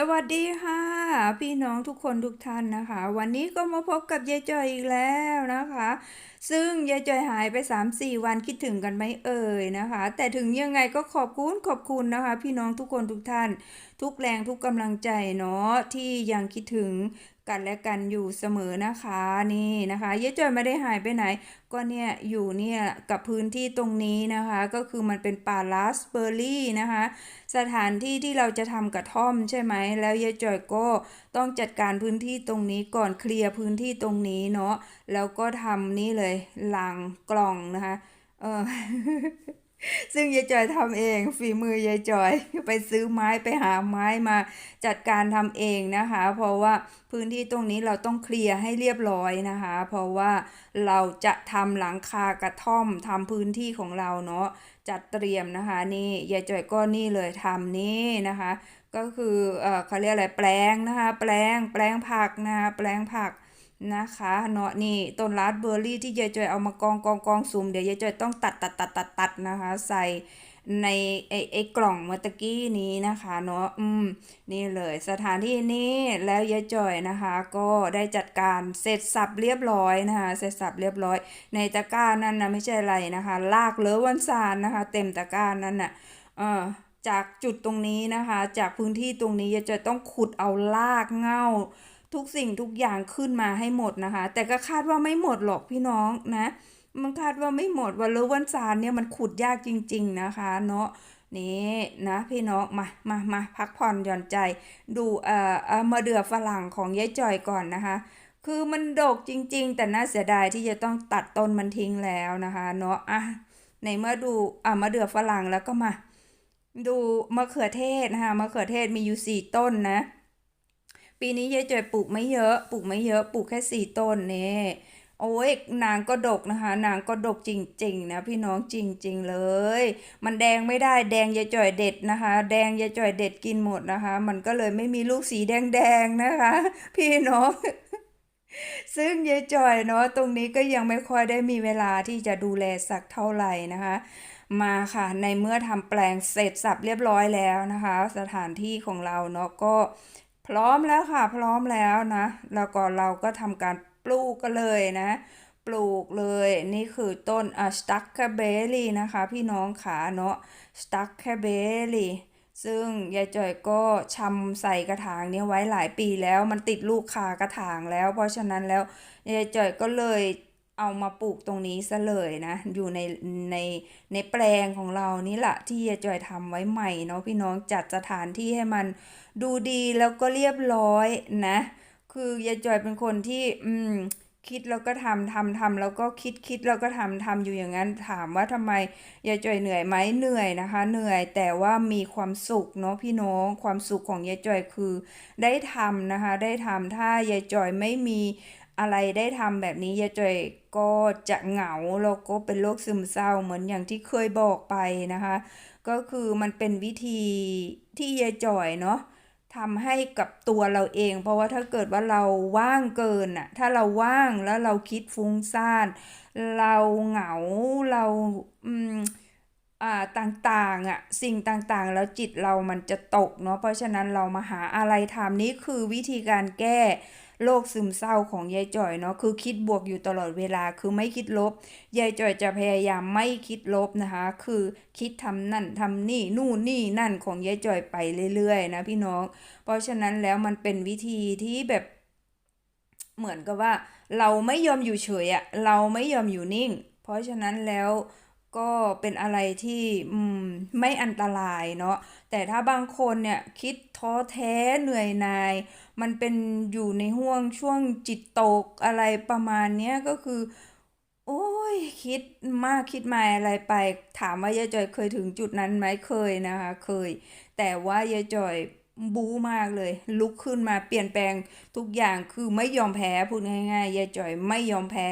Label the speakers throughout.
Speaker 1: สวัสดีค่ะ พี่น้องทุกคนทุกท่านนะคะ วันนี้ก็มาพบกับยายจอยอีกแล้วนะคะ ซึ่งยายจอยหายไป 3-4 วันคิดถึงกันไหมเอ่ยนะคะ แต่ถึงยังไงก็ขอบคุณขอบคุณนะคะ พี่น้องทุกคนทุกท่าน ทุกแรงทุกกำลังใจเนาะที่ยังคิดถึง กันและกันอยู่เสมอนะคะนี่นะคะยายจอยไม่ได้หายไปไหน ก็เนี่ยอยู่เนี่ยกับพื้นที่ตรงนี้นะคะ ก็คือมันเป็นป่าลาสเบอร์รี่นะคะ สถานที่ที่เราจะทำกระท่อมใช่ไหมแล้วยายจอยก็ต้องจัดการพื้นที่ตรงนี้ก่อนเคลียร์พื้นที่ตรงนี้เนาะแล้วก็ทำนี่เลยลังกล่องนะคะเออ ซึ่งยายจอยทำเอง ฝีมือยายจอย ไปซื้อไม้ไปหาไม้มาจัดการทำเองนะคะ เพราะว่าพื้นที่ตรงนี้เราต้องเคลียร์ให้เรียบร้อยนะคะ เพราะว่าเราจะทำหลังคากระท่อมทำพื้นที่ของเราเนาะจัดเตรียมนะคะนี่ยายจอยก็นี่เลยทำนี่นะคะ ก็คือเออเขาเรียกอะไรแปลงนะคะ แปลงแปลงผักนะคะแปลงผัก นะคะเนาะนี่ต้นราสเบอร์รี่ที่ยายจอยเอามากองกองกองสุ่มเดี๋ยวยายจอยต้องตัดตัดตัดตัดตัดนะคะ ใส่ในไอไอกล่องเมื่อตะกี้นี้นะคะเนาะอืมนี่เลยสถานที่นี้แล้วยายจอยนะคะ ก็ได้จัดการเสร็จสับเรียบร้อยนะคะเสร็จสับเรียบร้อย ในตะกร้านั่นนะไม่ใช่อะไรนะคะ ลากเลอวันซานนะคะ เต็มตะกร้านั่นน่ะเออจากจุดตรงนี้นะคะ จากพื้นที่ตรงนี้ยายจอยต้องขุดเอาลากเง้า ทุกสิ่งทุกอย่างขึ้นมาให้หมดนะคะ แต่ก็คาดว่าไม่หมดหรอกพี่น้องนะ มันคาดว่าไม่หมดวันเลอวันซานเนี่ยมันขุดยากจริง ๆนะคะ เนาะนี่นะพี่น้องมามามาพักผ่อนหย่อนใจ ดูเอ่อเอ่อมะเดื่อฝรั่งของยายจอยก่อนนะคะ คือมันดกจริง ๆ แต่น่าเสียดายที่จะต้องตัดต้นมันทิ้งแล้วนะคะ เนาะอะในเมื่อดูอะมะเดื่อฝรั่งแล้วก็มา ดูมะเขือเทศนะคะมะเขือเทศมีอยู่สี่ต้นนะ ปีนี้ยายจอยปลูกไม่เยอะ ปลูกไม่เยอะ ปลูกแค่สี่ต้นเนี่ยโอ้ยนางก็ดกนะคะ นางก็ดกจริงๆนะพี่น้องจริง ๆเลย มันแดงไม่ได้แดงยายจ่อยเด็ดนะคะ แดงยายจ่อยเด็ดกินหมดนะคะ มันก็เลยไม่มีลูกสีแดงๆนะคะ พี่น้องซึ่งยายจ่อยเนาะตรงนี้ก็ยังไม่ค่อยได้มีเวลาที่จะดูแลสักเท่าไหร่นะคะ มาค่ะในเมื่อทำแปลงเสร็จสับเรียบร้อยแล้วนะคะ สถานที่ของเราเนาะก็ พร้อมแล้วค่ะ พร้อมแล้วนะ แล้วก็เราก็ทำการปลูกกันเลยนะ ปลูกเลยนี่คือต้นอะสตั๊กแคเบอรี่นะคะ พี่น้องขาเนาะสตั๊กแคเบอรี่ซึ่งยายจอยก็ชำใส่กระถางนี้ไว้หลายปีแล้วมันติดลูกคากระถางแล้ว เพราะฉะนั้นแล้วยายจอยก็เลย เอามาปลูกตรงนี้ซะเลยนะ อยู่ในในในแปลงของเรานี่แหละที่ยายจอยทำไว้ใหม่เนาะพี่น้องจัดสถานที่ให้มันดูดีแล้วก็เรียบร้อยนะ คือยายจอยเป็นคนที่อืมคิดแล้วก็ทำทำทำแล้วก็คิดคิดแล้วก็ทำทำอยู่อย่างนั้นถามว่าทำไมยายจอยเหนื่อยไหมเหนื่อยนะคะ เหนื่อยแต่ว่ามีความสุขเนาะพี่น้องความสุขของยายจอยคือ ได้ทำนะคะ ได้ทำถ้ายายจอยไม่มี อะไรได้ทำแบบนี้ยายจอยก็จะเหงาแล้วก็เป็นโรคซึมเศร้าเหมือนอย่างที่เคยบอกไปนะคะ ก็คือมันเป็นวิธีที่ยายจอยเนาะทำให้กับตัวเราเอง เพราะว่าถ้าเกิดว่าเราว่างเกินน่ะถ้าเราว่างแล้วเราคิดฟุ้งซ่าน เราเหงาเราอืมอ่าต่างๆอะสิ่งต่างๆ แล้วจิตเรามันจะตกเนาะเพราะฉะนั้นเรามาหาอะไรทำนี่คือวิธีการแก้ โรคซึมเศร้าของยายจ่อยเนาะคือคิดบวกอยู่ตลอดเวลาคือไม่คิดลบยายจ่อยจะพยายามไม่คิดลบนะคะ คือคิดทำนั่นทำนี่นู่นนี่นั่นของยายจ่อยไปเรื่อยๆนะพี่น้อง เพราะฉะนั้นแล้วมันเป็นวิธีที่แบบเหมือนกับว่า เราไม่ยอมอยู่เฉยอะเราไม่ยอมอยู่นิ่ง เพราะฉะนั้นแล้ว ก็เป็นอะไรที่ไม่อันตรายเนาะแต่ถ้าบางคนเนี่ยคิดท้อแท้เหนื่อยนาย มันเป็นอยู่ในห่วงช่วงจิตตกอะไรประมาณเนี้ยก็คือ โอ้ยคิดมากคิดมาอะไรไป ถามว่ายายจอยเคยถึงจุดนั้นไหมเคยนะคะเคย แต่ว่ายายจอยบู๊มากเลย ลุกขึ้นมาเปลี่ยนแปลงทุกอย่างคือไม่ยอมแพ้พูดง่ายๆยายจอยไม่ยอมแพ้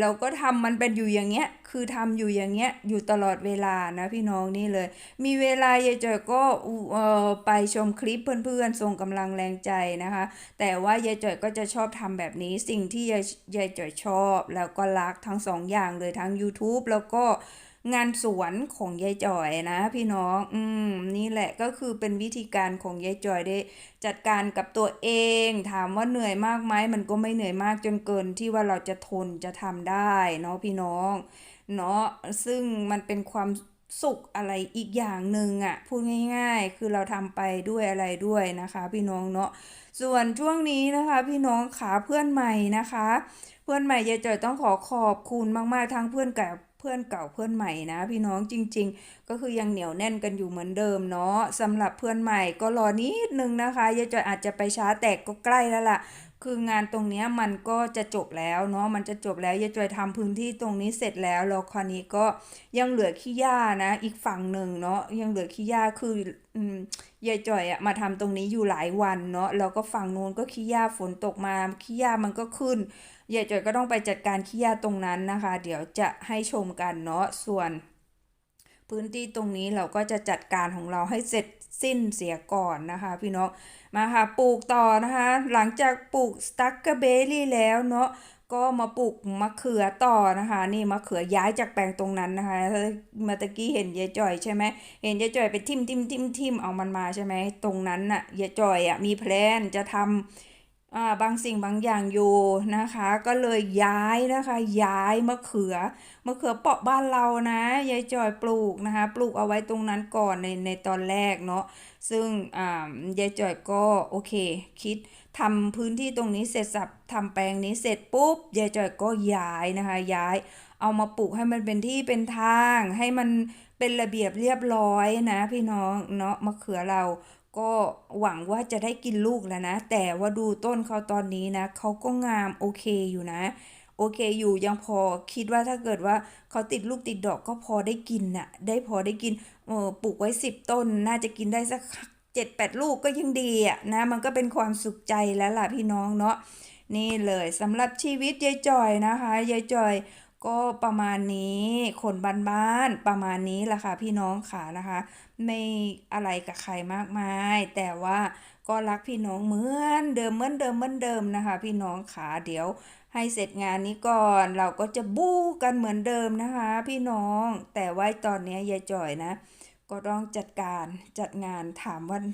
Speaker 1: เราก็ทำมันเป็นอยู่อย่างเงี้ย คือทำอยู่อย่างเงี้ย อยู่ตลอดเวลานะพี่น้องนี่เลย มีเวลายายจอยก็เอ่อไปชมคลิปเพื่อนๆ ส่งกำลังแรงใจนะคะ แต่ว่ายายจอยก็จะชอบทำแบบนี้ สิ่งที่ยายยายจอยชอบ แล้วก็รักทั้งสองอย่างเลยทั้ง YouTube แล้วก็ งานสวนของยายจ่อยนะพี่น้อง อืม นี่แหละก็คือเป็นวิธีการของยายจ่อยได้ จัดการกับตัวเอง ถามว่าเหนื่อยมากไหมมันก็ไม่เหนื่อยมากจนเกินที่ว่าเราจะทนจะทำได้เนาะพี่น้องเนาะซึ่งมันเป็นความสุขอะไรอีกอย่างหนึ่งอะพูดง่ายๆ คือเราทำไปด้วยอะไรด้วยนะคะ พี่น้องเนาะส่วนช่วงนี้นะคะ พี่น้องขาเพื่อนใหม่นะคะ เพื่อนใหม่ยายจ่อยต้องขอขอบคุณมากๆทั้งเพื่อนเก่า พื่อนเก่าเพื่อนใหม่นะพี่น้องจริง ๆ ก็คือยังเหนียวแน่นกันอยู่เหมือนเดิมเนาะสำหรับเพื่อนใหม่ก็รอนิดนึงนะคะยายจอยอาจจะไปช้าแต่ก็ใกล้แล้วล่ะคืองานตรงนี้มันก็จะจบแล้วเนาะมันจะจบแล้วยายจอยทำพื้นที่ตรงนี้เสร็จแล้วแล้วคราวนี้ก็ยังเหลือขี้หญ้านะ อีกฝั่งหนึ่งเนาะยังเหลือขี้หญ้าคืออยายจอยอะมาทำตรงนี้อยู่หลายวันเนาะแล้วก็ฝั่งนู้นก็ขี้หญ้าฝนตกมาขี้หญ้ามันก็ขึ้น ยายจอยก็ต้องไปจัดการขี้หญ้าตรงนั้นนะคะ เดี๋ยวจะให้ชมกันเนาะส่วน พื้นที่ตรงนี้เราก็จะจัดการของเราให้เสร็จสิ้นเสียก่อนนะคะ พี่น้องมาค่ะปลูกต่อนะคะ หลังจากปลูกสตั๊กเกอร์เบอรี่แล้วเนาะก็มาปลูกมะเขือต่อนะคะ นี่มะเขือย้ายจากแปลงตรงนั้นนะคะมื่อตะกี้เห็นยายจ่อยใช่ไหมเห็นยายจ่อยไปทิมทิมทิมทิมเอามันมาใช่ไหมตรงนั้นน่ะยายจ่อยอะมีแพลนจะทำอ่า บางสิ่งบางอย่างอยู่นะคะ ก็เลยย้ายนะคะย้ายมะเขือมะเขือเปาะบ้านเรานะยายจอยปลูกนะคะ ปลูกเอาไว้ตรงนั้นก่อนในในตอนแรกเนาะซึ่งอ่ายายจอยก็โอเค คิดทำพื้นที่ตรงนี้เสร็จสับทำแปลงนี้เสร็จปุ๊บยายจอยก็ย้ายนะคะย้ายเอามาปลูกให้มันเป็นที่เป็นทาง ให้มันเป็นระเบียบเรียบร้อยนะพี่น้องเนาะมะเขือเรา ก็หวังว่าจะได้กินลูกแล้วนะ แต่ว่าดูต้นเขาตอนนี้นะเขาก็งามโอเคอยู่นะ โอเคอยู่ยังพอคิดว่าถ้าเกิดว่าเขาติดลูกติดดอกก็พอได้กินน่ะ ได้พอได้กินเออปลูกไว้สิบต้น น่าจะกินได้สักเจ็ดแปดลูกก็ยังดีอะนะ มันก็เป็นความสุขใจแล้วล่ะพี่น้องเนาะนี่เลยสำหรับชีวิตยายจอยนะคะยายจอย ก็ประมาณนี้คนบ้านๆประมาณนี้แหละค่ะพี่น้องค่ะนะคะ ไม่อะไรกับใครมากมาย แต่ว่าก็รักพี่น้องเหมือนเดิมเหมือนเดิมเหมือนเดิมนะคะ พี่น้องขาเดี๋ยวให้เสร็จงานนี้ก่อนเราก็จะบู๊กันเหมือนเดิมนะคะ พี่น้องแต่ว่าตอนนี้ยายจ่อยนะ ก็ต้องจัดการจัดงานถามวัน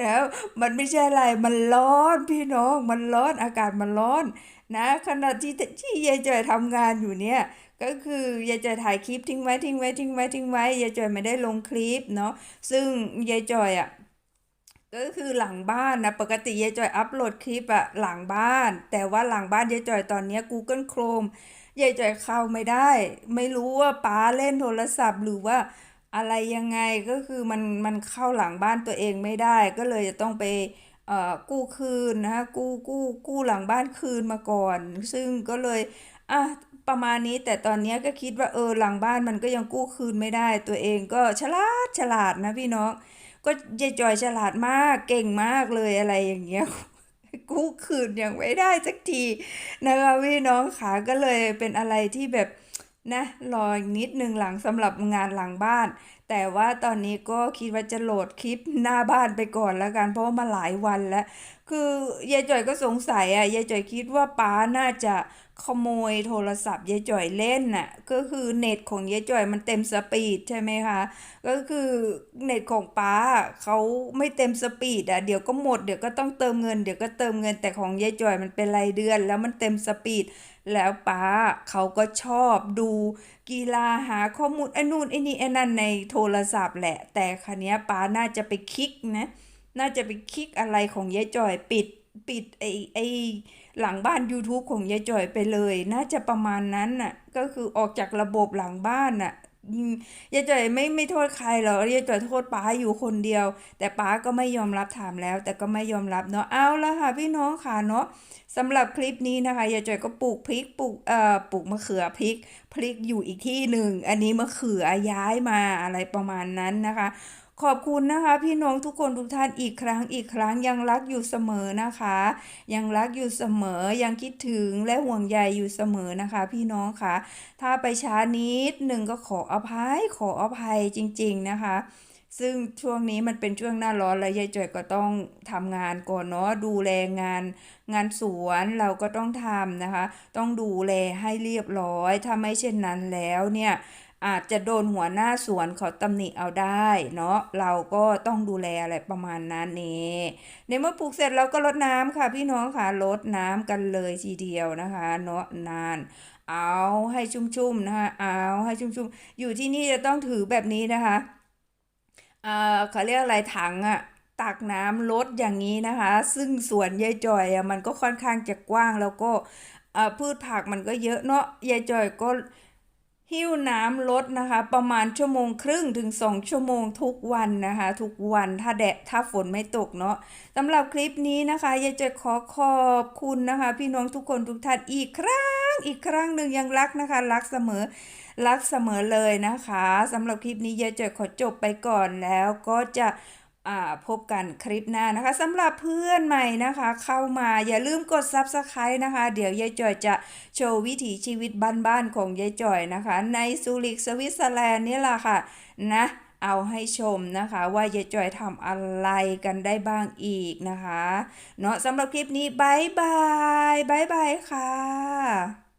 Speaker 1: แล้วมันไม่ใช่อะไร มันร้อนพี่น้อง มันร้อนอากาศมันร้อน นะ ขณะที่ที่ยายจอยทำงานอยู่เนี่ย ก็คือยายจอยถ่ายคลิปทิ้งไว้ทิ้งไว้ทิ้งไว้ทิ้งไว้ยายจอยไม่ได้ลงคลิปเนาะ ซึ่งยายจอยอะก็คือหลังบ้านนะปกติยายจอยอัปโหลดคลิปอะหลังบ้าน แต่ว่าหลังบ้านยายจอยตอนนี้ Google Chrome ยายจอยเข้าไม่ได้ ไม่รู้ว่าป้าเล่นโทรศัพท์หรือว่า อะไรยังไงก็คือมันมันเข้าหลังบ้านตัวเองไม่ได้ ก็เลยจะต้องไปเอ่อกู้คืนนะคะกู้กู้กู้หลังบ้านคืนมาก่อน ซึ่งก็เลยอะประมาณนี้แต่ตอนนี้ก็คิดว่าเออหลังบ้านมันก็ยังกู้คืนไม่ได้ ตัวเองก็ฉลาดฉลาดนะพี่น้องก็ยายจอยฉลาดมากเก่งมากเลยอะไรอย่างเงี้ยกู้คืนยังไม่ได้สักทีนะคะพี่น้องขาก็เลยเป็นอะไรที่แบบ นะรออีกนิดนึงหลังสำหรับงานหลังบ้าน แต่ว่าตอนนี้ก็คิดว่าจะโหลดคลิปหน้าบ้านไปก่อนแล้วกัน เพราะว่ามาหลายวันแล้ว คือยายจ่อยก็สงสัยอะยายจ่อยคิดว่าป้าน่าจะ ขโมยโทรศัพท์ยายจ่อยเล่นน่ะก็คือเน็ตของยายจ่อยมันเต็มสปีดใช่ไหมคะก็คือเน็ตของป้าเขาไม่เต็มสปีดอะเดี๋ยวก็หมดเดี๋ยวก็ต้องเติมเงินเดี๋ยวก็เติมเงินแต่ของยายจ่อยมันเป็นรายเดือน แล้วมันเต็มสปีดแล้วป้าเขาก็ชอบดูกีฬาหาข้อมูลไอ้นู่นไอ้นี่ไอ้นั่นในโทรศัพท์แหละ แต่คันนี้ป้าน่าจะไปคลิกนะน่าจะไปคลิกอะไรของยายจ่อยปิดปิดไอ้ไอ้ หลังบ้าน YouTube ของยายจ่อยไปเลย น่าจะประมาณนั้นน่ะ ก็คือออกจากระบบหลังบ้านน่ะยายจ่อยไม่ไม่โทษใครหรอกยายจ่อยโทษป้าอยู่คนเดียว แต่ป้าก็ไม่ยอมรับถามแล้ว แต่ก็ไม่ยอมรับเนาะเอาละค่ะพี่น้องค่ะเนาะสำหรับคลิปนี้นะคะยายจ่อยก็ปลูกพริกปลูกเอ่อปลูกมะเขือพริกพริกอยู่อีกที่หนึ่งอันนี้มะเขือย้ายมาอะไรประมาณนั้นนะคะ ขอบคุณนะคะ พี่น้องทุกคนทุกท่านอีกครั้งอีกครั้งยังรักอยู่เสมอนะคะ ยังรักอยู่เสมอยังคิดถึงและห่วงใยอยู่เสมอนะคะ พี่น้องค่ะถ้าไปช้านิดหนึ่งก็ขออภัยขออภัยจริง ๆนะคะซึ่งช่วงนี้มันเป็นช่วงหน้าร้อนแล้วยายจ่อยก็ต้องทำงานก่อนเนาะดูแลงาน งานสวนเราก็ต้องทำนะคะ ต้องดูแลให้เรียบร้อย ถ้าไม่เช่นนั้นแล้วเนี่ย อาจจะโดนหัวหน้าสวนเขาตำหนิเอาได้เนาะเราก็ต้องดูแลอะไรประมาณนั้นนี่ในเมื่อปลูกเสร็จเราก็รดน้ำค่ะ พี่น้องค่ะรดน้ำกันเลยทีเดียวนะคะเนาะนานเอาให้ชุ่มๆนะคะเอาให้ชุ่มๆ อยู่ที่นี่จะต้องถือแบบนี้นะคะเอ่อเขาเรียกอะไรถังอะตักน้ำลดอย่างนี้นะคะ ซึ่งสวนยายจอยอะมันก็ค่อนข้างจะกว้างแล้วก็เอ่อพืชผักมันก็เยอะเนาะยายจอยก็ หิ้วน้ำลดนะคะ ประมาณชั่วโมงครึ่งถึงสองชั่วโมงทุกวันนะคะ ทุกวันถ้าแดดถ้าฝนไม่ตกเนาะสำหรับคลิปนี้นะคะยายจ่อยขอขอบคุณนะคะ พี่น้องทุกคนทุกท่านอีกครั้ง อีกครั้งหนึ่งยังรักนะคะ รักเสมอรักเสมอเลยนะคะสำหรับคลิปนี้ยายจ่อขอจบไปก่อนแล้วก็จะ พบกันคลิปหน้านะคะสำหรับเพื่อนใหม่นะคะ เข้ามาอย่าลืมกด Subscribe นะคะ เดี๋ยวยายจ่อยจะโชว์วิถีชีวิตบ้านๆของยายจ่อยนะคะ ในซูริกสวิตเซอร์แลนด์นี่แหละค่ะนะเอาให้ชมนะคะว่ายายจ่อยทำอะไรกันได้บ้างอีกนะคะ เนาะสำหรับคลิปนี้บายบายบายบายค่ะ